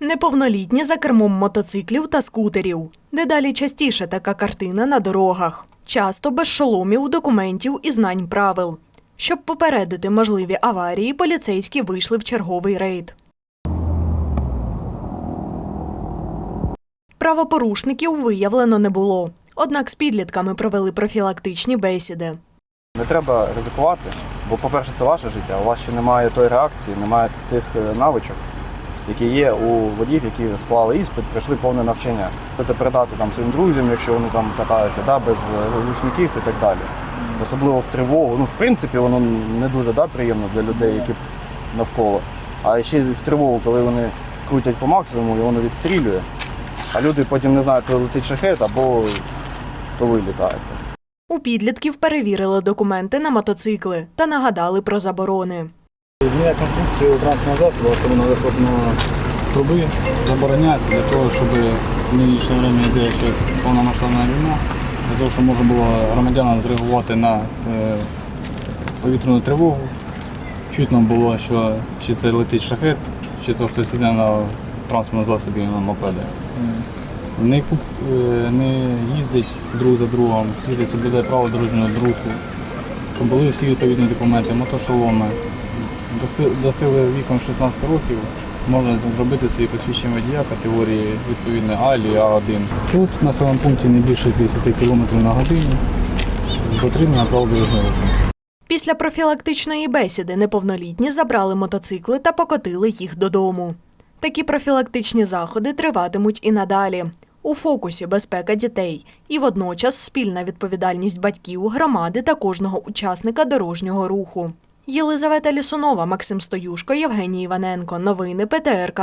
Неповнолітні за кермом мотоциклів та скутерів. Дедалі частіше така картина на дорогах. Часто без шоломів, документів і знань правил. Щоб попередити можливі аварії, поліцейські вийшли в черговий рейд. Правопорушників виявлено не було. Однак з підлітками провели профілактичні бесіди. Не треба ризикувати, бо, по-перше, це ваше життя. У вас ще немає тої реакції, немає тих е, навичок, які є у водіїв, які склали іспит, пройшли повне навчання. Можете передати там своїм друзям, якщо вони там катаються, да, без е, глушників і так далі. Особливо в тривогу. Ну, в принципі, воно не дуже да, приємно для людей, які навколо. А ще в тривогу, коли вони крутять по максимуму і воно відстрілює, а люди потім не знають, коли летить шахет або то ви літаєте. У підлітків перевірили документи на мотоцикли та нагадали про заборони. Зміна конструкцію транспортного засобу, особливо вихлопної труби, забороняється для того, щоб в нинішнє время йде зараз повномасштабна війна, для того, щоб можна було громадянам зреагувати на е, повітряну тривогу. Чутно було, що чи це летить шахет, чи то хтось іде на транспортному засобі на мопеди. Не, куп, е, не їздять друг за другом, їздять соблюдає право дорожнього руху, щоб були всі відповідні документи, мотошоломи. Дости- Достигли віком 16 років, можна зробити свої посвідчення водія категорії відповідно А або А1. Тут в населеному пункті не більше 50 км на годину з дотримання правил руху. Після профілактичної бесіди неповнолітні забрали мотоцикли та покотили їх додому. Такі профілактичні заходи триватимуть і надалі. У фокусі безпека дітей і водночас спільна відповідальність батьків, громади та кожного учасника дорожнього руху. Єлизавета Лісунова, Максим Стоюшко, Євгеній Іваненко. Новини ПТРК.